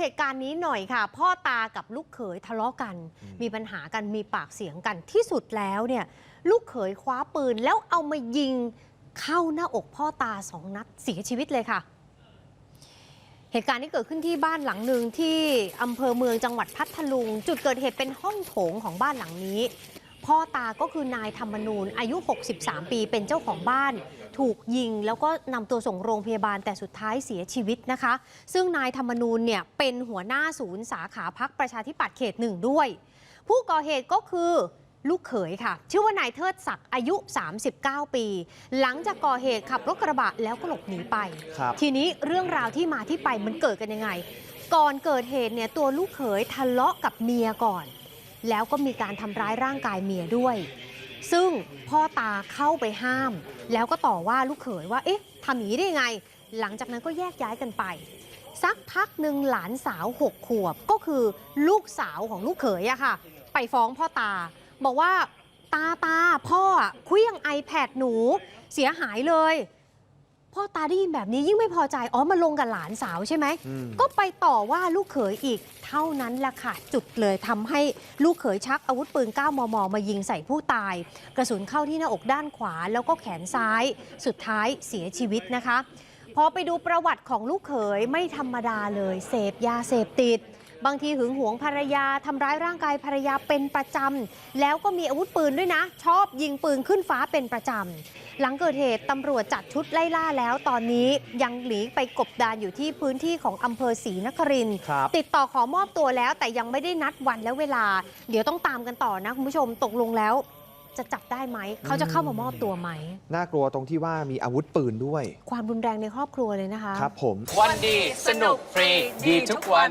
เหตุการณ์นี้หน่อยค่ะ พ่อตากับลูกเขยทะเลาะกัน มีปัญหากันมีปากเสียงกันที่สุดแล้วเนี่ยลูกเขยคว้าปืนแล้วเอามายิงเข้าหน้าอกพ่อตาสองนัดเสียชีวิตเลยค่ะ เหตุการณ์ที่เกิดขึ้นที่บ้านหลังหนึ่งที่อำเภอเมืองจังหวัดพัทลุง จุดเกิดเหตุเป็นห้องโถงของบ้านหลังนี้ พ่อตาก็คือนายธรรมนูญอายุ 63 ปีเป็นเจ้าของบ้าน ถูกยิงแล้วก็นำตัวส่งโรงพยาบาลแต่สุดท้ายเสียชีวิตนะคะ ซึ่งนายธรรมนูญเนี่ยเป็นหัวหน้าศูนย์สาขาพักประชาธิปัตย์เขตหนึ่งด้วย ผู้ก่อเหตุก็คือลูกเขยค่ะ ชื่อว่านายเทิดศักดิ์อายุ 39 ปี หลังจากก่อเหตุขับรถกระบะแล้วก็หลบหนีไปครับทีนี้เรื่องราวที่มาที่ไปมันเกิดกันยังไง ก่อนเกิดเหตุเนี่ยตัวลูกเขยทะเลาะกับเมียก่อน แล้วก็มีการทำร้ายร่างกายเมียด้วย ซึ่งพ่อตาเข้าไปห้าม แล้วก็ต่อว่าลูกเขยว่า เอ๊ะทำอย่างนี้ได้ยังไง หลังจากนั้นก็แยกย้ายกันไป สักพักหนึ่งหลานสาวหกขวบก็คือลูกสาวของลูกเขยอะค่ะ ไปฟ้องพ่อตา บอกว่าตาตาพ่อเคลี้ยง iPad หนูเสียหายเลย พ่อตาได้ยินแบบนี้ยิ่งไม่พอใจ อ๋อมาลงกับหลานสาวใช่ไหมอืมก็ไปต่อว่าลูกเขยอีก เท่านั้นแหละค่ะ จุดเลยทำให้ลูกเขยชักอาวุธปืน 9 มม มายิงใส่ผู้ตาย กระสุนเข้าที่หน้าอกด้านขวา แล้วก็แขนซ้าย สุดท้ายเสียชีวิตนะคะ พอไปดูประวัติของลูกเขยไม่ธรรมดาเลย เสพยาเสพติด บางทีหึงหวงภรรยาทำร้ายร่างกายภรรยาเป็นประจำ แล้วก็มีอาวุธปืนด้วยนะ ชอบยิงปืนขึ้นฟ้าเป็นประจำ หลังเกิดเหตุตำรวจจัดชุดไล่ล่าแล้ว ตอนนี้ยังหลีไปกบดานอยู่ที่พื้นที่ของอำเภอศรีนครินทร์ครับติดต่อขอมอบตัวแล้วแต่ยังไม่ได้นัดวันและเวลา เดี๋ยวต้องตามกันต่อนะคุณผู้ชมตกลงแล้วจะจับได้ไหม เขาจะเข้ามามอบตัวไหม น่ากลัวตรงที่ว่ามีอาวุธปืนด้วย ความรุนแรงในครอบครัวเลยนะคะ ครับผม วันดี สนุกฟรี ดีทุกวัน